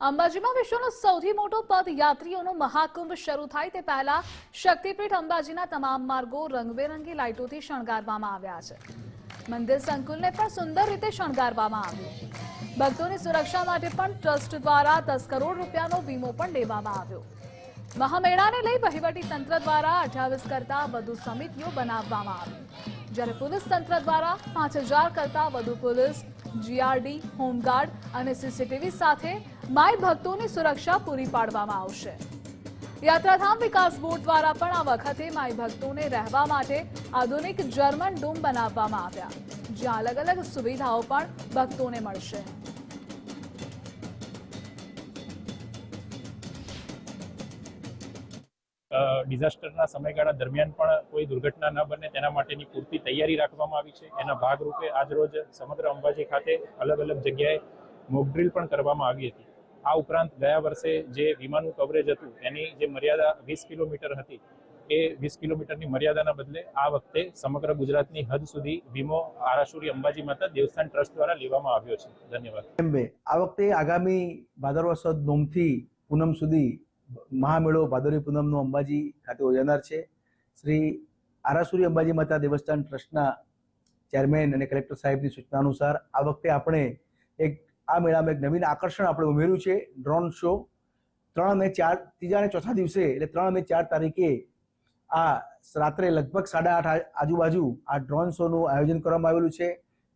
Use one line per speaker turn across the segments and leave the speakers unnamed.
અંબાજીમાં વિશ્વનો સૌથી મોટો પદયાત્રીઓનો મહાકુંભ શરૂ થાય તે પહેલા શક્તિપીઠ અંબાજીના તમામ માર્ગો રંગબેરંગી લાઇટોથી શણગારવામાં આવ્યા છે. મંદિર સંકુલને પણ સુંદર રીતે શણગારવામાં આવ્યું. ભક્તોની સુરક્ષા માટે પણ ટ્રસ્ટ દ્વારા દસ કરોડ રૂપિયાનો વીમો પણ લેવામાં આવ્યો. મહામેળાને લઈ વહીવટી તંત્ર દ્વારા અઠાવીસ કરતા વધુ સમિતિઓ બનાવવામાં આવી. જ્યારે પોલીસ તંત્ર દ્વારા પાંચ હજાર કરતા વધુ પોલીસ જીઆરડી હોમગાર્ડ અને સીસીટીવી સાથે માય ભક્તોની સુરક્ષા પૂરી પાડવામાં આવશે. યાત્રાધામ વિકાસ બોર્ડ દ્વારા પણ આ વખતે માય ભક્તોને રહેવા માટે આધુનિક જર્મન ડૂમ બનાવવામાં આવ્યા. જ્યાં અલગ અલગ સુવિધાઓ પણ ભક્તોને મળશે.
ડિઝાસ્ટરના સમયગાળા દરમિયાન પણ કોઈ દુર્ઘટના ન બને તેના માટેની પૂરતી તૈયારી રાખવામાં આવી છે. એના ભાગરૂપે આજરોજ સમગ્ર અંબાજી ખાતે અલગ અલગ જગ્યાએ મોકડ્રીલ પણ કરવામાં આવી હતી. આ ઉપરાંત ગયા વર્ષે જે વીમાનું કવરેજ હતું, એની જે મર્યાદા વીસ કિલોમીટર હતી, એ વીસ કિલોમીટરની મર્યાદાના બદલે આ વખતે સમગ્ર ગુજરાતની હદ સુધી વીમો આરાસુરી અંબાજી માતા દેવસ્થાન ટ્રસ્ટ દ્વારા લેવામાં આવ્યો છે. ધન્યવાદ.
એમ્બે આ વખતે આગામી ભાદરવા સુદ નોમથી પૂનમ સુધી મહામેળો ભાદરવી પૂનમનો અંબાજી ખાતે યોજાનાર છે. શ્રી આરાસુરી અંબાજી માતા દેવસ્થાન ટ્રસ્ટના ચેરમેન અને કલેક્ટર સાહેબની સૂચના અનુસાર આ વખતે આપણે એક આ મેળામાં એક નવીન આકર્ષણ આપણે ઉમેર્યું છે ડ્રોન શો ત્રણ અને ચાર, ત્રીજા અને ચોથા દિવસે, એટલે ત્રણ અને ચાર તારીખે આ રાત્રે લગભગ સાડા આઠ આજુબાજુ આ ડ્રોન શોનું આયોજન કરવામાં આવેલું છે.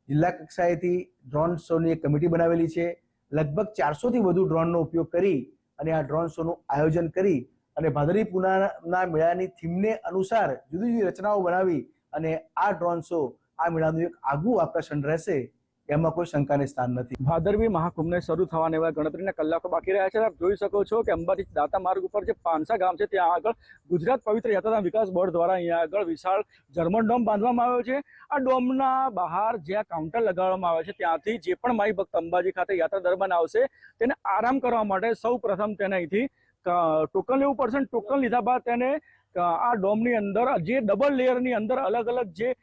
જિલ્લા કક્ષાએથી ડ્રોન શોની એક કમિટી બનાવેલી છે. લગભગ ચારસોથી વધુ ડ્રોનનો ઉપયોગ કરી અને આ ડ્રોન શોનું આયોજન કરી અને ભાદરી પૂનાના મેળાની થીમને અનુસાર જુદી જુદી રચનાઓ બનાવી અને આ ડ્રોન શો આ મેળાનું એક આગવું આકર્ષણ રહેશે. એમાં કોઈ શંકાને સ્થાન નથી.
ભાદરવી મહાકુંભને શરૂ થવાને એવા ગણતરીના કલાકો બાકી રહ્યા છે આપ જોઈ શકો છો કે અંબાજી દાતા માર્ગ ઉપર જે પાનસા ગામ છે ત્યાં આગળ ગુજરાત પવિત્ર યાત્રાના વિકાસ બોર્ડ દ્વારા અહીંયા આગળ વિશાળ જર્મન ડોમ બાંધવામાં આવ્યો છે. આ ડોમના બહાર જ્યાં કાઉન્ટર લગાડવામાં આવે છે ત્યાંથી જે પણ માઈ ભક્ત અંબાજી ખાતે યાત્રા દરમિયાન આવશે તેને આરામ કરવા માટે સૌ પ્રથમ તેને અહીંથી ટોકન લેવું પડશે ટોકન લીધા બાદ તેને આ ડોમની અંદર, જે ડબલ લેયરની અંદર અલગ અલગ જે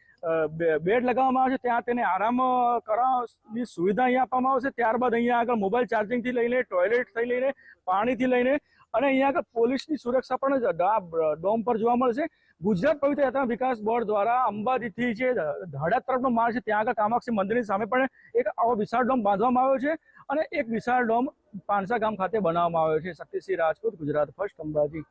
બેડ લગાવવામાં આવે છે, ત્યાં તેને આરામ કરવાની સુવિધા અહીંયા આપવામાં આવશે. ત્યારબાદ અહીંયા આગળ મોબાઈલ ચાર્જિંગથી લઈને, ટોયલેટથી લઈને, પાણીથી લઈને અને અહીંયા આગળ પોલીસની સુરક્ષા પણ ડોમ પર જોવા મળશે. ગુજરાત પવિત્ર યાત્રા વિકાસ બોર્ડ દ્વારા અંબાજીથી જે ધાડા તરફનો માર્ગ છે, ત્યાં આગળ કામાક્ષી મંદિરની સામે પણ એક આવો વિશાળ ડોમ બાંધવામાં આવ્યો છે અને એક વિશાળ ડોમ પાનસા ગામ ખાતે બનાવવામાં આવ્યો છે. શક્તિસિંહ રાજપૂત ગુજરાત ફર્સ્ટ અંબાજી